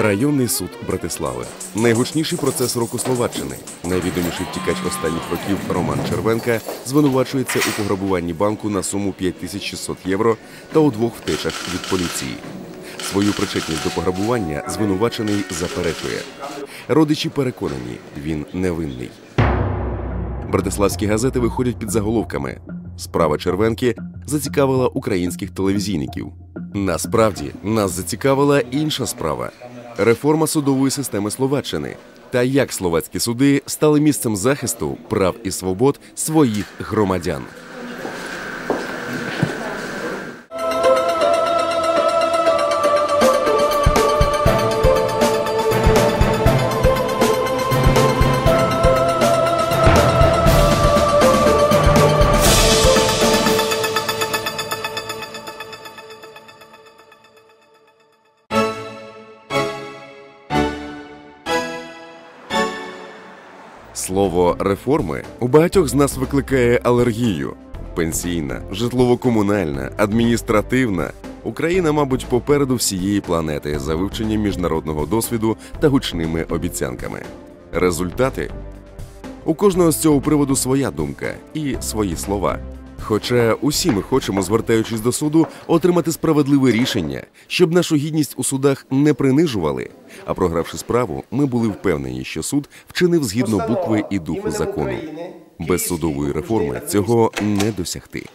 Районний суд Братислави. Найгучніший процес року Словаччини. Найвідоміший втікач останніх років Роман Червенка звинувачується у пограбуванні банку на суму 5600 євро та у двох втечах від поліції. Свою причетність до пограбування звинувачений заперечує. Родичі переконані, він невинний. Братиславські газети виходять під заголовками. Справа Червенки зацікавила українських телевізійників. Насправді нас зацікавила інша справа реформа судової системи Словаччини та як словацькі суди стали місцем захисту прав і свобод своїх громадян. Слово реформи у багатьох з нас викликає алергію. Пенсійна, житлово-комунальна, адміністративна. Україна, мабуть, попереду всієї планети за вивченням міжнародного досвіду та гучними обіцянками. Результати у кожного з цього приводу своя думка і свої слова. Хоча усі ми хочемо, звертаючись до суду, отримати справедливе рішення, щоб нашу гідність у судах не принижували. А програвши справу, ми були впевнені, що суд вчинив згідно букви і духу закону. Без судової реформи цього не досягти.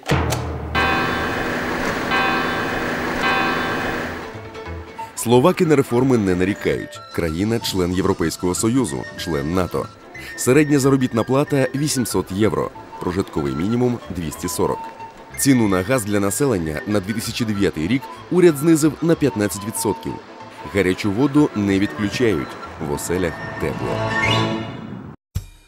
Словаки на реформи не нарікають. Країна член Європейського союзу, член НАТО. Середня заробітна плата 800 євро, прожитковий мінімум 240. Ціну на газ для населення на 2009 рік уряд знизив на 15%. Гарячу воду не відключають, в оселях тепло.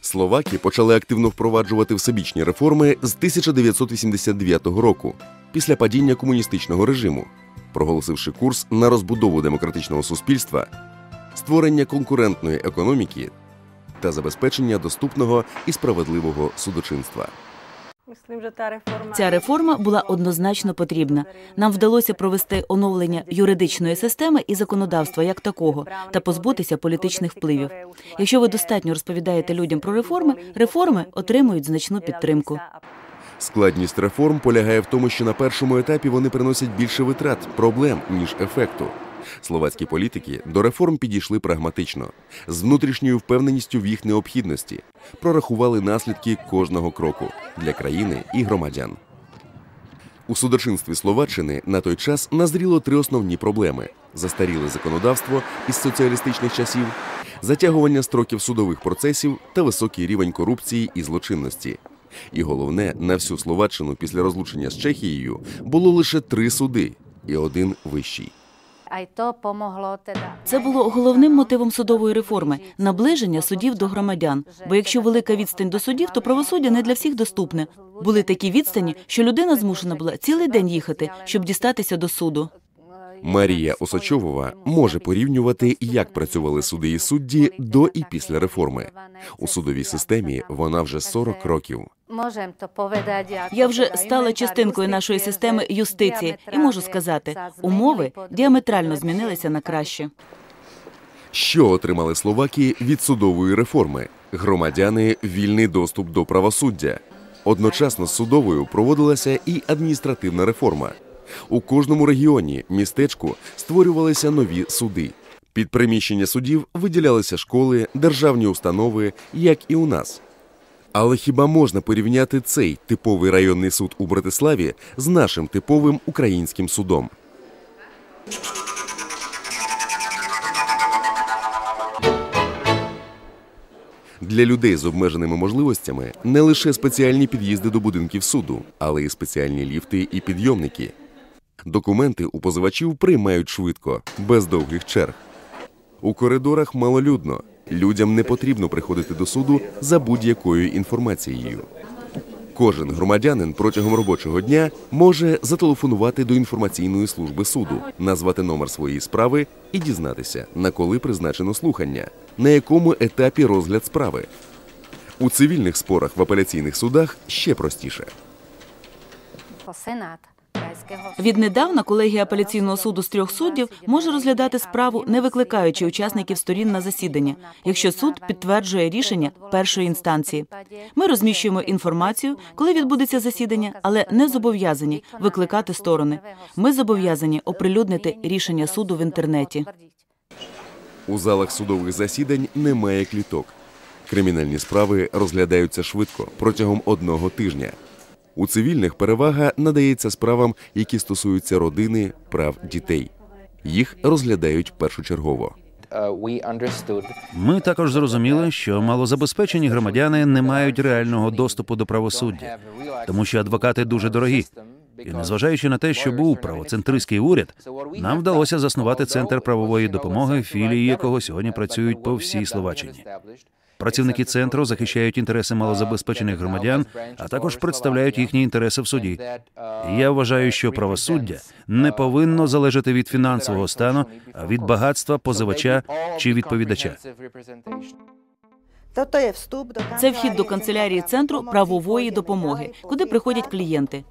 Словаки почали активно впроваджувати всебічні реформи з 1989 року, після падіння комуністичного режиму, проголосивши курс на розбудову демократичного суспільства, створення конкурентної економіки та забезпечення доступного і справедливого судочинства. Ця реформа була однозначно потрібна. Нам вдалося провести оновлення юридичної системи і законодавства як такого та позбутися політичних впливів. Якщо ви достатньо розповідаєте людям про реформи, реформи отримують значну підтримку. Складність реформ полягає в тому, що на першому етапі вони приносять більше витрат, проблем, ніж ефекту. Словацькі політики до реформ підійшли прагматично, з внутрішньою впевненістю в їх необхідності, прорахували наслідки кожного кроку для країни і громадян. У судочинстві Словаччини на той час назріло три основні проблеми: застаріле законодавство із соціалістичних часів, затягування строків судових процесів та високий рівень корупції і злочинності. І головне, на всю Словаччину після розлучення з Чехією було лише три суди і один вищий. Aj to pomohlo teda... Це було головним мотивом судової реформи наближення судів до громадян. Бо якщо велика відстань до судів, то правосуддя не для всіх доступне. Були такі відстані, що людина змушена була цілий день їхати, щоб дістатися до суду. Марія Осочовова може порівнювати, як працювали суди і судді до і після реформи. У судовій системі вона вже 40 років. Môžem to povedať. Я вже стала частинкою нашої системи юстиції і можу сказати, умови діаметрально змінилися на краще. Що отримали словаки від судової реформи? Громадяни вільний доступ до правосуддя. Одночасно з судовою проводилася і адміністративна реформа. У кожному регіоні, містечку створювалися нові суди. Під приміщення судів виділялися школи, державні установи, як і у нас. Але хіба можна порівняти цей типовий районний суд у Братиславі з нашим типовим українським судом? Для людей з обмеженими можливостями не лише спеціальні під'їзди до будинків суду, але й спеціальні ліфти і підйомники. Документи у позивачів приймають швидко, без довгих черг. У коридорах малолюдно. Людям не потрібно приходити до суду за будь-якою інформацією. Кожен громадянин протягом робочого дня може зателефонувати до інформаційної служби суду, назвати номер своєї справи і дізнатися, на коли призначено слухання, на якому етапі розгляд справи. У цивільних спорах в апеляційних судах ще простіше. Первомайського Віднедавна колегія апеляційного суду з трьох суддів може розглядати справу, не викликаючи учасників сторін на засідання, якщо суд підтверджує рішення першої інстанції. Ми розміщуємо інформацію, коли відбудеться засідання, але не зобов'язані викликати сторони. Ми зобов'язані оприлюднити рішення суду в інтернеті. У залах судових засідань немає кліток. Кримінальні справи розглядаються швидко протягом одного тижня. У цивільних перевага надається справам, які стосуються родини, прав дітей. Їх розглядають першочергово. uh, Ми також зрозуміли, що малозабезпечені громадяни не мають реального доступу до правосуддя, тому що адвокати дуже дорогі. І незважаючи на те, що був правоцентристський уряд, нам вдалося заснувати центр правової допомоги, філії якого сьогодні працюють по всій Словаччині. Працівники центру захищають інтереси малозабезпечених громадян, а також представляють їхні інтереси в суді. Я вважаю, що правосуддя не повинно залежати від фінансового стану, а від багатства позивача чи відповідача. Toto je vstup do Це вхід до канцелярії центру правової допомоги, куди приходять клієнти.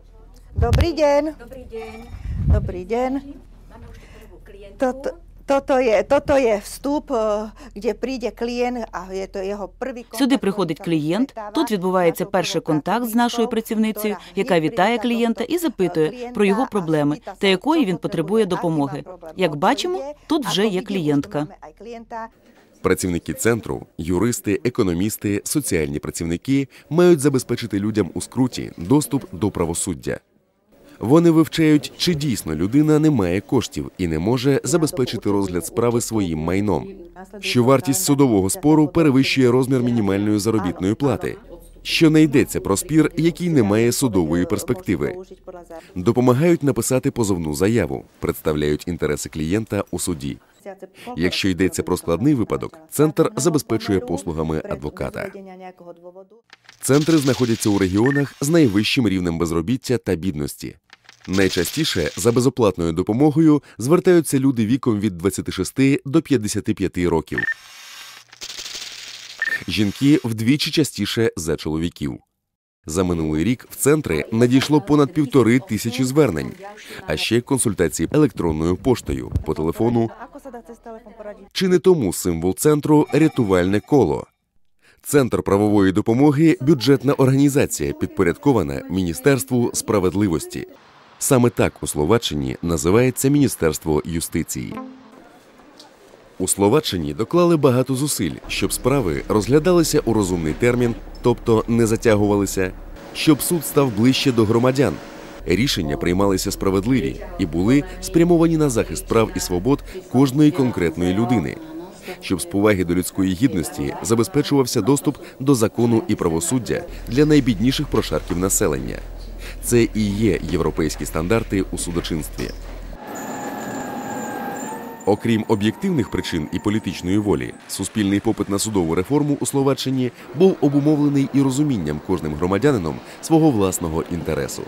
Dobrý deň. Dobrý deň. Toto, toto, je, toto je vstup, eh, kde príde klient a je to jeho prvý контакт. Сюди приходить клієнт. Тут відбувається перший контакт з нашою працівницею, яка вітає клієнта і запитує про його проблеми та якої він потребує допомоги. Як бачимо, тут вже є клієнтка. Працівники центру, юристи, економісти, соціальні працівники мають забезпечити людям у скруті доступ до правосуддя. Вони вивчають, чи дійсно людина не має коштів і не може забезпечити розгляд справи своїм майном, що вартість судового спору перевищує розмір мінімальної заробітної плати, що не йдеться про спір, який не має судової перспективи. Допомагають написати позовну заяву, представляють інтереси клієнта у суді. Якщо йдеться про складний випадок, центр забезпечує послугами адвоката. Центри знаходяться у регіонах з найвищим рівнем безробіття та бідності. Найчастіше за безоплатною допомогою звертаються люди віком від 26 до 55 років. Жінки вдвічі частіше за чоловіків. За минулий рік в центри надійшло понад півтори тисячі звернень, а ще консультації електронною поштою по телефону. Чи не тому символ центру рятувальне коло? Центр правової допомоги бюджетна організація, підпорядкована Міністерству справедливості. Саме так у Словаччині називається Міністерство юстиції. У Словаччині доклали багато зусиль, щоб справи розглядалися у розумний термін, тобто не затягувалися, щоб суд став ближче до громадян. Рішення приймалися справедливі і були спрямовані на захист прав і свобод кожної конкретної людини, щоб з поваги до людської гідності забезпечувався доступ до закону і правосуддя для найбідніших прошарків населення. Це і є європейські стандарти у судочинстві. Окрім об'єктивних причин і політичної волі, суспільний попит на судову реформу у Словаччині був обумовлений і розумінням кожним громадянином свого власного інтересу.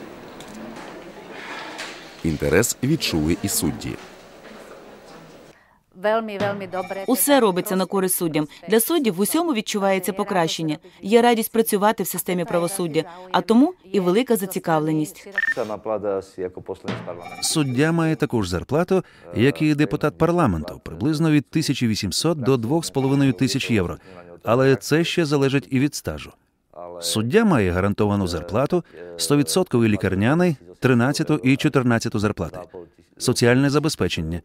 Інтерес відчули і судді. Veľmi, veľmi dobre. Усе робиться на користь суддям. Для суддів в усьому відчувається покращення. Є радість працювати в системі правосуддя, а тому і велика зацікавленість. Суддя має таку ж зарплату, як і депутат парламенту, приблизно від 1800 до 2,5 тисяч євро. Але це ще залежить і від стажу. Суддя має гарантовану зарплату, 100% лікарняний, 13 і 14 зарплати, соціальне забезпечення.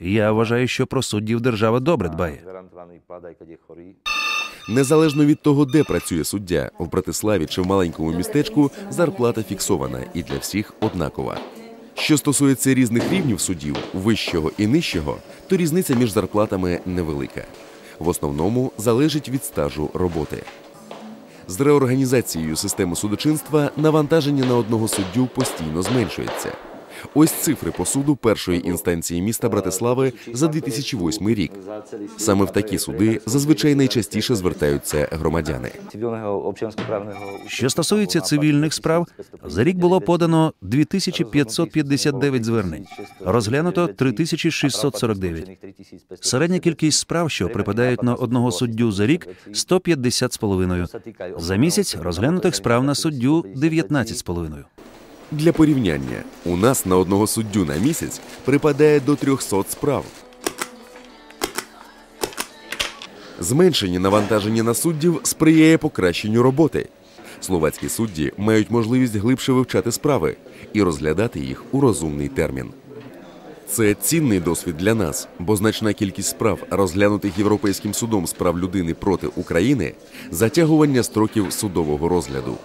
Я вважаю, що про суддів держава добре дбає. Незалежно від того, де працює суддя в Братиславі чи в маленькому містечку, зарплата фіксована і для всіх однакова. Що стосується різних рівнів суддів, вищого і нижчого, то різниця між зарплатами невелика. В основному залежить від стажу роботи. З реорганізацією системи судочинства навантаження на одного суддю постійно зменшується. Ось цифри по суду першої інстанції міста Братислави за 2008 рік. Саме в такі суди зазвичай найчастіше звертаються громадяни. Що стосується цивільних справ, за рік було подано 2559 звернень, розглянуто 3649. Середня кількість справ, що припадають на одного суддю за рік, 150 з половиною. За місяць розглянутих справ на суддю 19 з половиною. Для порівняння, у нас на одного суддю на місяць припадає до 300 справ. Зменшення навантаження на суддів сприяє покращенню роботи. Словацькі судді мають можливість глибше вивчати справи і розглядати їх у розумний термін. Це цінний досвід для нас, бо значна кількість справ, розглянутих Європейським судом з прав людини проти України, затягування строків судового розгляду.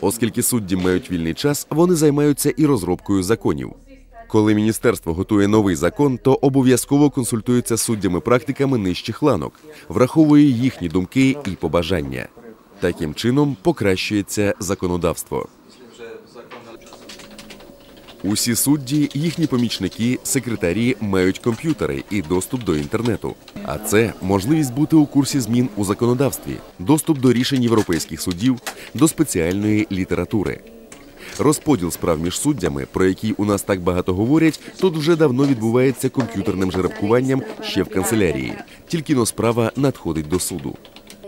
Оскільки судді мають вільний час, вони займаються і розробкою законів. Коли міністерство готує новий закон, то обов'язково консультується з суддями-практиками нижчих ланок, враховує їхні думки і побажання. Таким чином покращується законодавство. Усі судді, їхні помічники, секретарі мають комп'ютери і доступ до інтернету. А це можливість бути у курсі змін у законодавстві, доступ до рішень європейських судів, до спеціальної літератури. Розподіл справ між суддями, про який у нас так багато говорять, тут вже давно відбувається комп'ютерним жеребкуванням ще в канцелярії. Тільки но справа надходить до суду.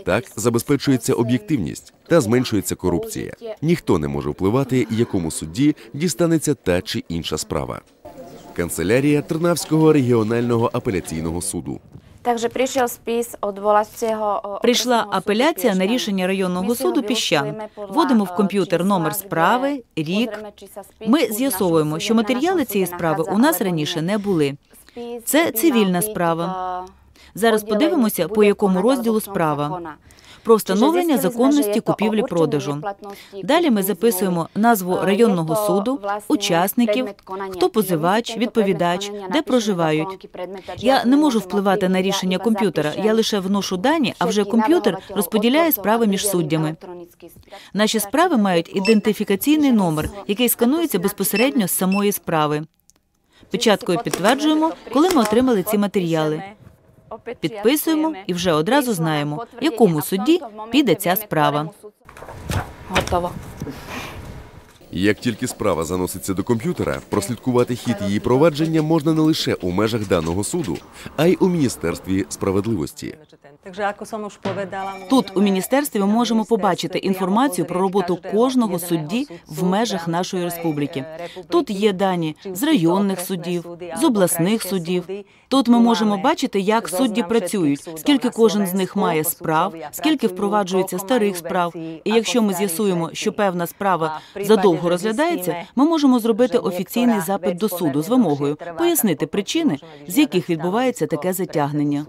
Так забезпечується об'єктивність та зменшується корупція. Ніхто не може впливати, якому судді дістанеться та чи інша справа. Канцелярія Трнавського регіонального апеляційного суду. Takže prišiel spis odvolacieho... Прийшла апеляція на рішення районного суду Піщан. Вводимо в комп'ютер номер справи, рік. Ми з'ясовуємо, що матеріали цієї справи у нас раніше не були. Це цивільна справа. Зараз подивимося, по якому розділу справа. Про встановлення законності купівлі-продажу. Далі ми записуємо назву районного суду, учасників, хто позивач, відповідач, де проживають. Я не можу впливати на рішення комп'ютера. Я лише вношу дані, а вже комп'ютер розподіляє справи між суддями. Наші справи мають ідентифікаційний номер, який сканується безпосередньо з самої справи. Печаткою підтверджуємо, коли ми отримали ці матеріали. Підписуємо і вже одразу знаємо, якому судді піде ця справа. Готово. Як тільки справа заноситься до комп'ютера, прослідкувати хід її провадження можна не лише у межах даного суду, а й у міністерстві справедливості. Тут у міністерстві ми можемо побачити інформацію про роботу кожного судді в межах нашої республіки. Тут є дані з районних судів, з обласних судів. Тут ми можемо бачити, як судді працюють, скільки кожен з них має справ, скільки впроваджується старих справ. І якщо ми з'ясуємо, що певна справа задовго розглядається, ми можемо зробити офіційний запит до суду з вимогою пояснити причини, з яких відбувається таке затягнення.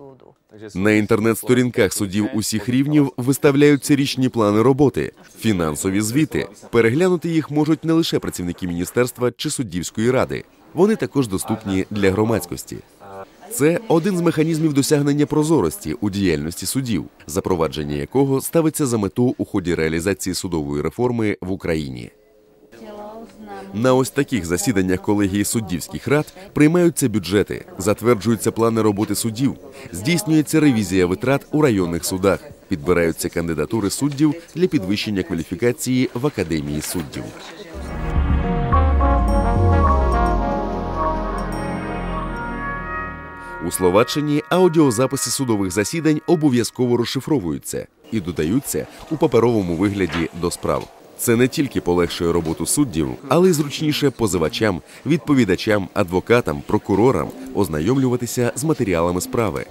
На інтернет-сторінках судів усіх рівнів виставляються річні плани роботи, фінансові звіти. Переглянути їх можуть не лише працівники міністерства чи суддівської ради. Вони також доступні для громадськості. Це один з механізмів досягнення прозорості у діяльності судів, запровадження якого ставиться за мету у ході реалізації судової реформи в Україні. На ось таких засіданнях колегії суддівських рад приймаються бюджети, затверджуються плани роботи суддів, здійснюється ревізія витрат у районних судах, підбираються кандидатури суддів для підвищення кваліфікації в академії суддів. У Словаччині аудіозаписи судових засідань обов'язково розшифровуються і додаються у паперовому вигляді до справ. Це не тільки полегшує роботу суддів, але й зручніше позивачам, відповідачам, адвокатам, прокурорам ознайомлюватися з матеріалами справи.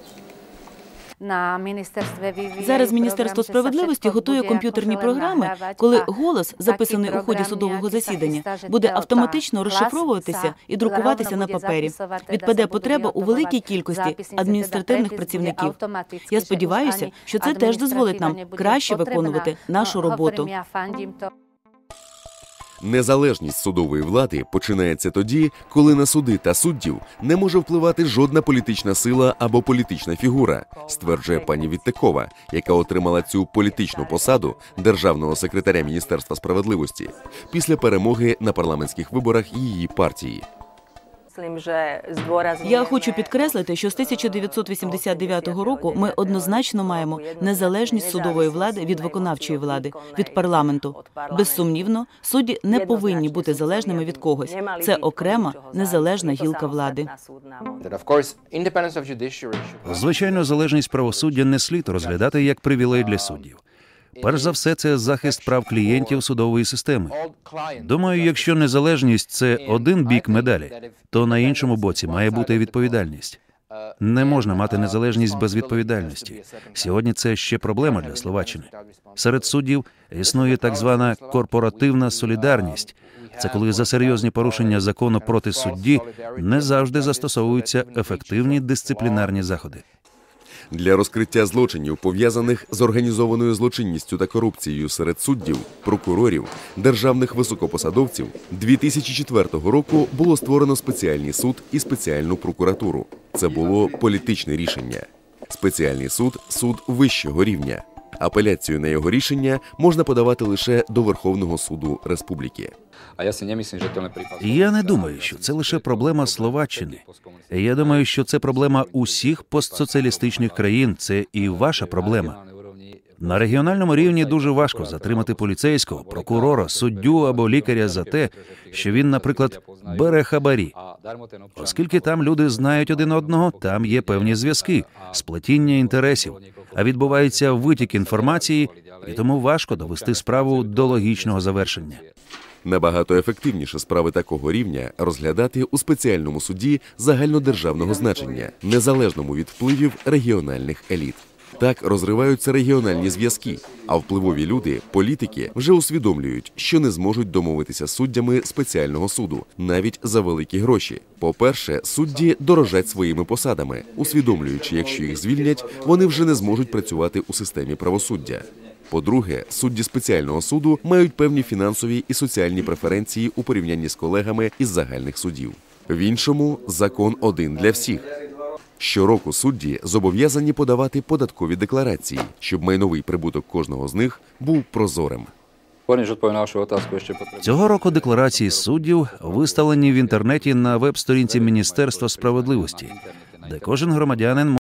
На міністерстві Зараз Міністерство справедливості готує комп'ютерні програми, коли голос, записаний у ході судового засідання, буде автоматично розшифровуватися і друкуватися на папері. Відпаде потреба у великій кількості адміністративних працівників. Я сподіваюся, що це теж дозволить нам краще виконувати нашу роботу. Незалежність судової влади починається тоді, коли на суди та суддів не може впливати жодна політична сила або політична фігура, стверджує пані Віттекова, яка отримала цю політичну посаду державного секретаря Міністерства справедливості після перемоги на парламентських виборах її партії. Я хочу підкреслити, що з 1989 року ми однозначно маємо незалежність судової влади від виконавчої влади, від парламенту. Безсумнівно, судді не повинні бути залежними від когось. Це окрема незалежна гілка влади. Звичайно, залежність правосуддя не слід розглядати як привілей для суддів. Перш за все, це захист прав клієнтів судової системи. Думаю, якщо незалежність це один бік медалі, то на іншому боці має бути відповідальність. Не можна мати незалежність без відповідальності. Сьогодні це ще проблема для Словаччини. Серед суддів існує так звана корпоративна солідарність. Це коли за серйозні порушення закону проти судді не завжди застосовуються ефективні дисциплінарні заходи. Для розкриття злочинів, пов'язаних з організованою злочинністю та корупцією серед суддів, прокурорів, державних високопосадовців, 2004 року було створено спеціальний суд і спеціальну прокуратуру. Це було політичне рішення. Спеціальний суд суд вищого рівня. Апеляцію на його рішення можна подавати лише до Верховного суду Республіки. Я не думаю, що це лише проблема Словаччини. Я думаю, що це проблема усіх постсоціалістичних країн. Це і ваша проблема. На регіональному рівні дуже важко затримати поліцейського, прокурора, суддю або лікаря за те, що він, наприклад, бере хабарі. Оскільки там люди знають один одного, там є певні зв'язки, сплетіння інтересів, а відбувається витік інформації, і тому важко довести справу до логічного завершення. Набагато ефективніше справи такого рівня розглядати у спеціальному суді загальнодержавного значення, незалежному від впливів регіональних еліт. Так розриваються регіональні зв'язки, а впливові люди, політики, вже усвідомлюють, що не зможуть домовитися суддями спеціального суду, навіть за великі гроші. По-перше, судді дорожать своїми посадами, усвідомлюючи, якщо їх звільнять, вони вже не зможуть працювати у системі правосуддя. По-друге, судді спеціального суду мають певні фінансові і соціальні преференції у порівнянні з колегами із загальних судів. В іншому закон один для всіх. Щороку судді зобов'язані подавати податкові декларації, щоб майновий прибуток кожного з них був прозорим. Цього року декларації суддів виставлені в інтернеті на веб-сторінці Міністерства справедливості, де кожен громадянин